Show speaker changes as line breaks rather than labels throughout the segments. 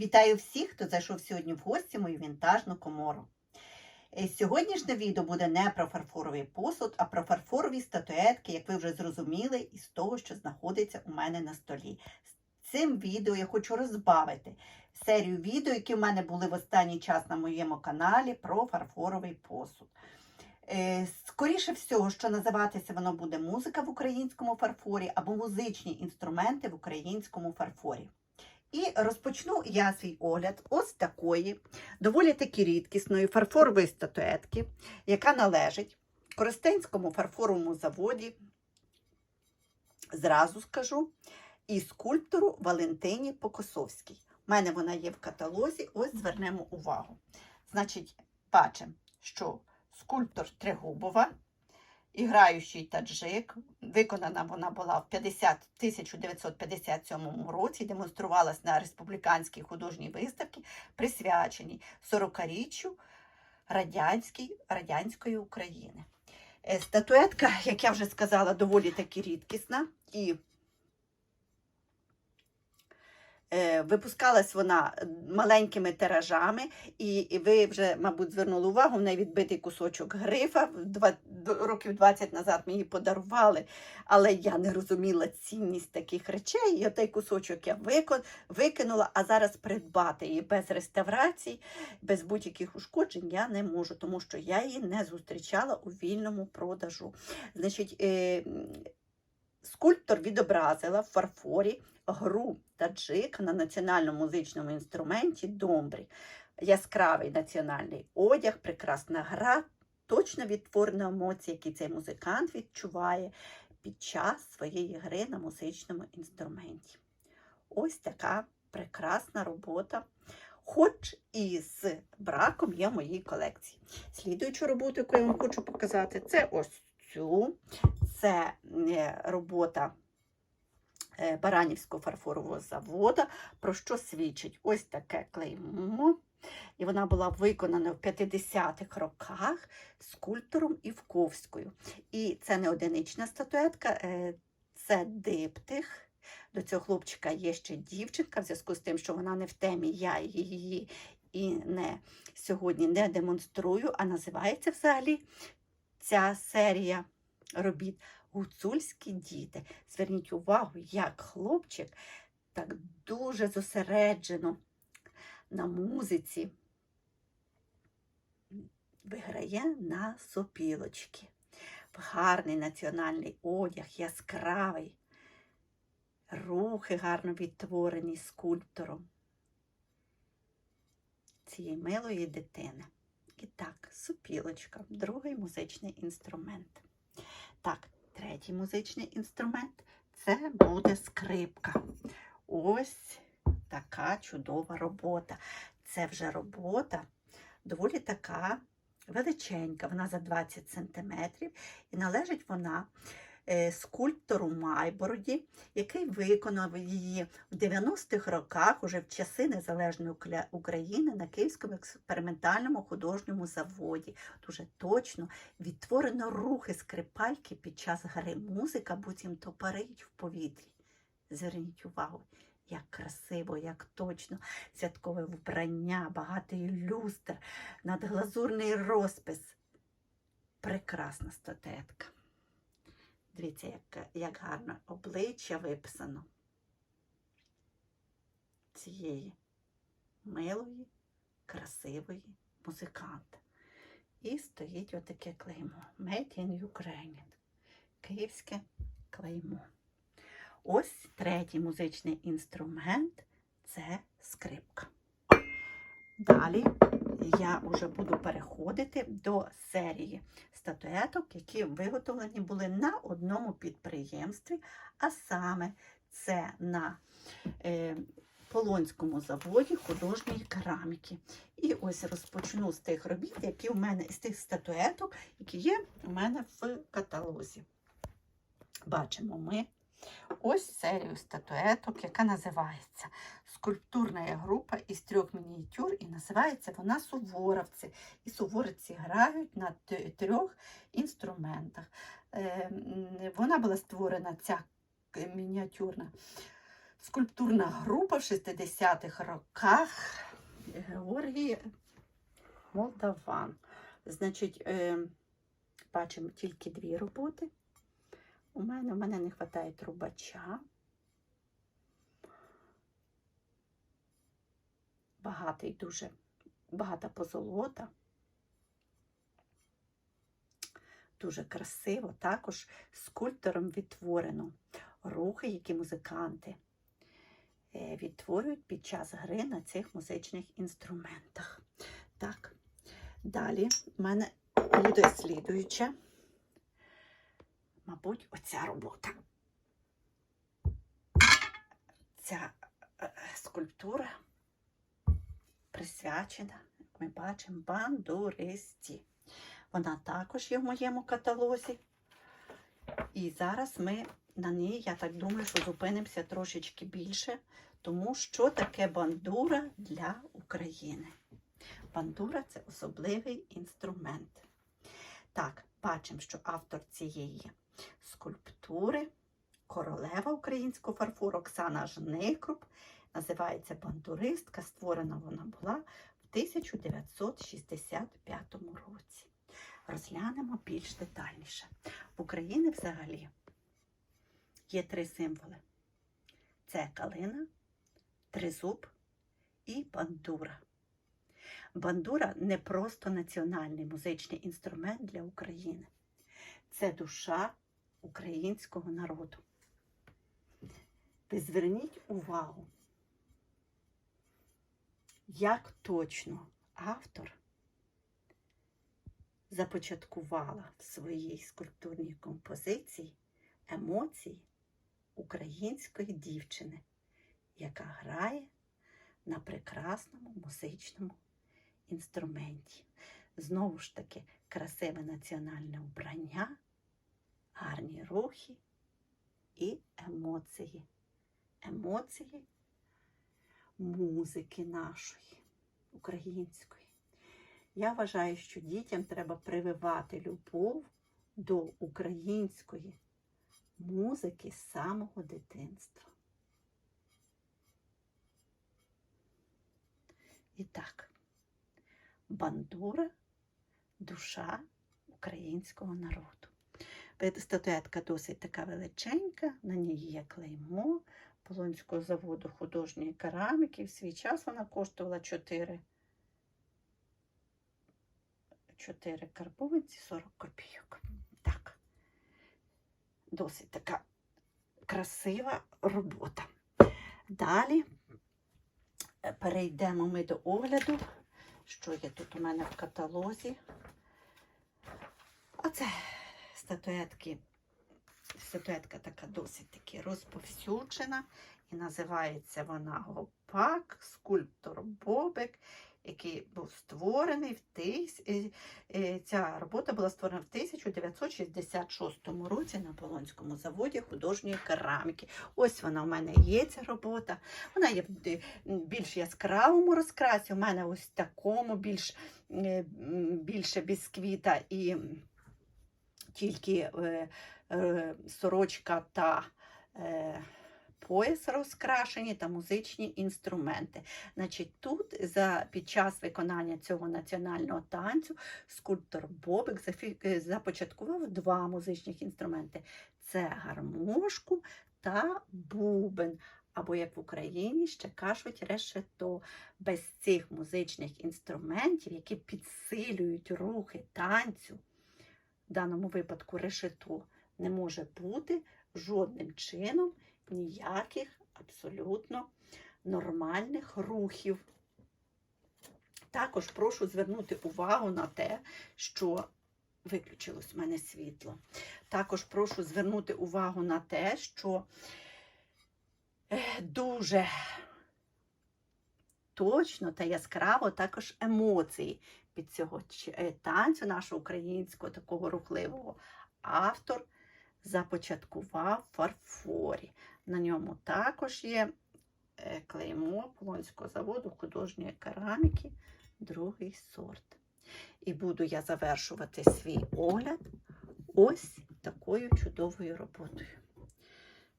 Вітаю всіх, хто зайшов сьогодні в гості мою вінтажну комору. Е, Сьогоднішнє відео буде не про фарфоровий посуд, а про фарфорові статуетки, як ви вже зрозуміли, із того, що знаходиться у мене на столі. З цим відео я хочу розбавити серію відео, які в мене були в останній час на моєму каналі про фарфоровий посуд. Е, Скоріше всього, що називатися воно буде музика в українському фарфорі або музичні інструменти в українському фарфорі. І розпочну я свій огляд ось такої доволі таки рідкісної фарфорової статуетки, яка належить Коростенському фарфоровому заводі, зразу скажу, і скульптору Валентині Покосовській. У мене вона є в каталозі, ось звернемо увагу. Значить, бачимо, що скульптор Трегубова, іграючий таджик. Виконана вона була в 50, 1957 році, демонструвалась на республіканській художній виставці, присвяченій 40-річчю радянській, радянської України. Е, Статуетка, як я вже сказала, доволі таки рідкісна і Випускалась вона маленькими тиражами, і ви вже, мабуть, звернули увагу, в неї відбитий кусочок грифа. Два, років 20 назад мені подарували, але я не розуміла цінність таких речей. І отей кусочок я викинула, а зараз придбати її без реставрацій, без будь-яких ушкоджень я не можу, тому що я її не зустрічала у вільному продажу. Значить, е, скульптор відобразила в фарфорі гру таджик на національному музичному інструменті домбрі. Яскравий національний одяг, прекрасна гра, точно відтворена емоції, які цей музикант відчуває під час своєї гри на музичному інструменті. Ось така прекрасна робота, хоч і з браком є в моїй колекції. Слідуючу роботу, яку я вам хочу показати, це ось цю. Це е, робота е, Баранівського фарфорового заводу, про що свідчить ось таке клеймо. І вона була виконана в 50-х роках скульптором Івковською. І це не одинична статуетка, е, це диптих. До цього хлопчика є ще дівчинка, в зв'язку з тим, що вона не в темі, я її і не сьогодні не демонструю, а називається взагалі ця серія робіт Гуцульські діти. Зверніть увагу, як хлопчик так дуже зосереджено на музиці виграє на сопілочки. Гарний національний одяг, яскравий, рухи гарно відтворені скульптором цієї милої дитини. І так, супілочка, другий музичний інструмент. Так, третій музичний інструмент це буде скрипка. Ось така чудова робота. Це вже робота доволі така величенька, вона за 20 см, і належить вона скульптору Майбороді, який виконав її в 90-х роках, уже в часи Незалежної України на Київському експериментальному художньому заводі. Дуже точно відтворено рухи скрипальки під час гри. Музика буцімто парить в повітрі. Зверніть увагу, як красиво, як точно святкове вбрання, багатий люстр, надглазурний розпис. Прекрасна статуетка. Дивіться, як, як гарно обличчя виписано цієї милої, красивої музиканта. І стоїть отаке клеймо. Made in Ukraine. Київське клеймо. Ось третій музичний інструмент це скрипка. Далі я вже буду переходити до серії статуеток, які виготовлені були на одному підприємстві, а саме це на е, Полонському заводі художньої кераміки. І ось розпочну з тих робіт, які у мене з тих статуеток, які є у мене в каталозі. Бачимо ми ось серію статуеток, яка називається Скульптурна група із трьох мініатюр, і називається вона Суворовці. І суворовці грають на трьох інструментах. Е, Вона була створена, ця мініатюрна скульптурна група в 60-х роках Георгій Молдаван. Значить, е, бачимо тільки дві роботи. У мене, у мене не вистачає трубача. Багатий дуже, багата позолота. Дуже красиво. Також скульптором відтворено рухи, які музиканти е, відтворюють під час гри на цих музичних інструментах. Так, далі в мене буде слідуюча, мабуть, оця робота. Ця е, скульптура присвячена, як ми бачимо, бандуристі. Вона також є в моєму каталозі. І зараз ми на ній, я так думаю, що зупинимося трошечки більше, тому що таке бандура для України. Бандура це особливий інструмент. Так, бачимо, що автор цієї скульптури королева українського фарфору Оксана Жникруп. Називається бандуристка. Створена вона була в 1965 році. Розглянемо більш детальніше. В Україні взагалі є три символи: це калина, тризуб і бандура. Бандура не просто національний музичний інструмент для України. Це душа українського народу. Ви зверніть увагу, як точно автор започаткувала в своїй скульптурній композиції емоції української дівчини, яка грає на прекрасному музичному інструменті. Знову ж таки, красиве національне вбрання, гарні рухи і емоції. Емоції музики нашої, української. Я вважаю, що дітям треба прививати любов до української музики з самого дитинства. І так, бандура душа українського народу. Статуетка досить така величенька, на ній є клеймо Полонського заводу художньої кераміки. В свій час вона коштувала 4 4 карбованці 40 копійок. Так, досить така красива робота. Далі е, перейдемо ми до огляду, що є тут у мене в каталозі. Оце статуетки. Статуетка така досить таки розповсюджена. І називається вона Гопак, скульптор Бобик, який був створений в тис... е, е, Ця робота була створена в 1966 році на Полонському заводі художньої кераміки. Ось вона у мене є ця робота. Вона є в більш яскравому розкрасі. У мене ось такому більш, е, більше бісквіта і тільки е, е, сорочка та е, пояс розкрашені та музичні інструменти. Значить, тут за, під час виконання цього національного танцю скульптор Бобик е, започаткував два музичних інструменти: це гармошку та бубен. Або, як в Україні, ще кажуть решето. Без цих музичних інструментів, які підсилюють рухи танцю, в даному випадку решето, не може бути жодним чином ніяких абсолютно нормальних рухів. Також прошу звернути увагу на те, що виключилось в мене світло. Також прошу звернути увагу на те, що е, дуже точно та яскраво також емоції під цього е, танцю нашого українського, такого рухливого. Автор започаткував фарфорі. На ньому також є е, клеймо Полонського заводу художньої кераміки, другий сорт. І буду я завершувати свій огляд ось такою чудовою роботою.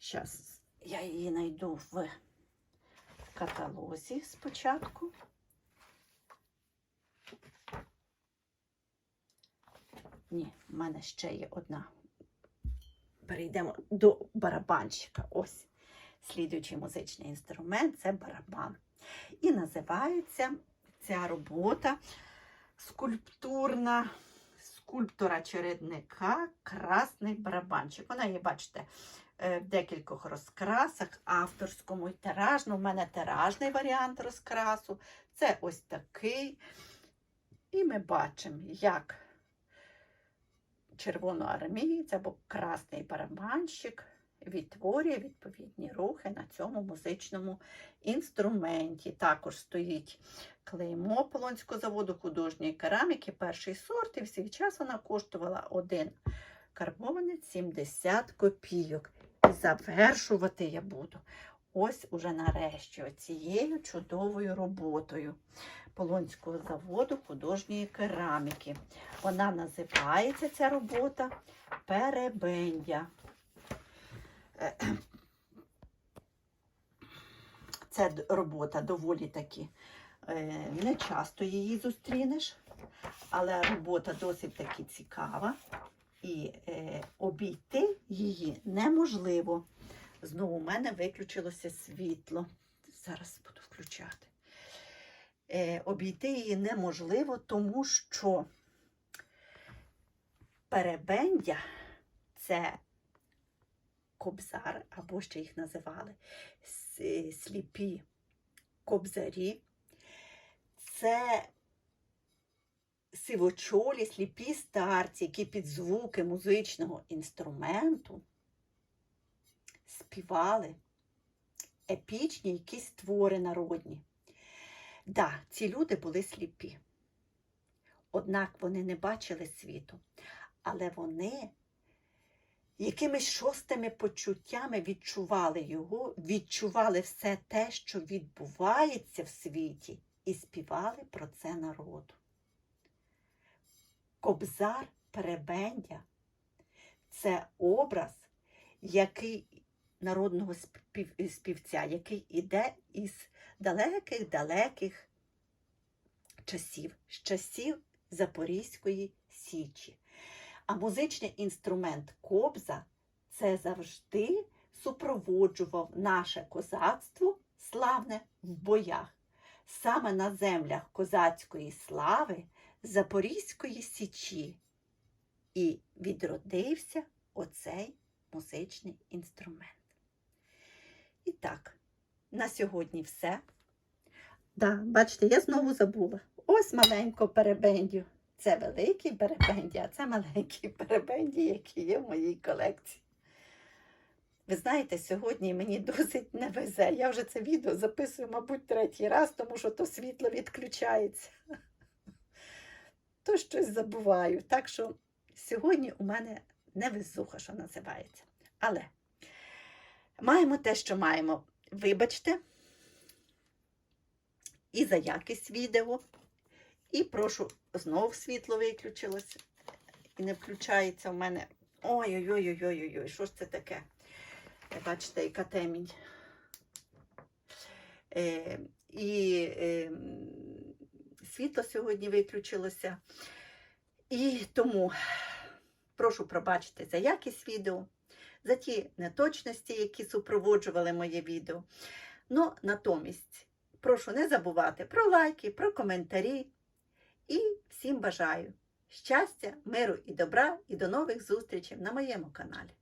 Зараз Я її знайду в каталозі спочатку. Ні, в мене ще є одна. Перейдемо до барабанщика. Ось слідуючий музичний інструмент це барабан. І називається ця робота скульптурна скульптора чередника Красний барабанчик. Вона є, бачите, е, в декількох розкрасах, авторському і тиражному. У мене тиражний варіант розкрасу. Це ось такий. І ми бачимо, як червоноармієць або красний барабанщик відтворює відповідні рухи на цьому музичному інструменті. Також стоїть клеймо Полонського заводу художньої кераміки, перший сорт, і в свій час вона коштувала один карбованець 70 копійок. І завершувати я буду ось уже нарешті оцією чудовою роботою Полонського заводу художньої кераміки. Вона називається ця робота Перебендя. Е, Це робота доволі таки е, не часто її зустрінеш, але робота досить таки цікава. І е, обійти її неможливо. Знову у мене виключилося світло. Зараз буду включати. Е, обійти її неможливо, тому що перебендя це кобзар, або ще їх називали сліпі кобзарі. Це сивочолі, сліпі старці, які під звуки музичного інструменту співали епічні якісь твори народні. Да, ці люди були сліпі. Однак вони не бачили світу, але вони якимись шостими почуттями відчували його, відчували все те, що відбувається в світі, і співали про це народу. Кобзар Перебендя це образ який, народного спів, співця, який іде із далеких-далеких часів, з часів Запорізької Січі. А музичний інструмент кобза це завжди супроводжував наше козацтво славне в боях. Саме на землях козацької слави Запорізької Січі і відродився оцей музичний інструмент. І так, на сьогодні все. Да, бачите, я знову забула. Ось маленько перебендю. Це великий перебенді, а це маленький перебенді, які є в моїй колекції. Ви знаєте, сьогодні мені досить не везе. Я вже це відео записую, мабуть, третій раз, тому що то світло відключається. То щось забуваю. Так що сьогодні у мене невезуха, що називається. Але маємо те, що маємо. Вибачте, і за якість відео. І прошу, знову світло виключилось і не включається в мене. Ой-ой-ой-ой-ой-ой, що ж це таке? Е, Бачите, яка темінь. Е, і е, світло сьогодні виключилося. І тому прошу пробачити за якість відео, за ті неточності, які супроводжували моє відео. Ну, натомість, прошу не забувати про лайки, про коментарі. І всім бажаю щастя, миру і добра, і до нових зустрічей на моєму каналі.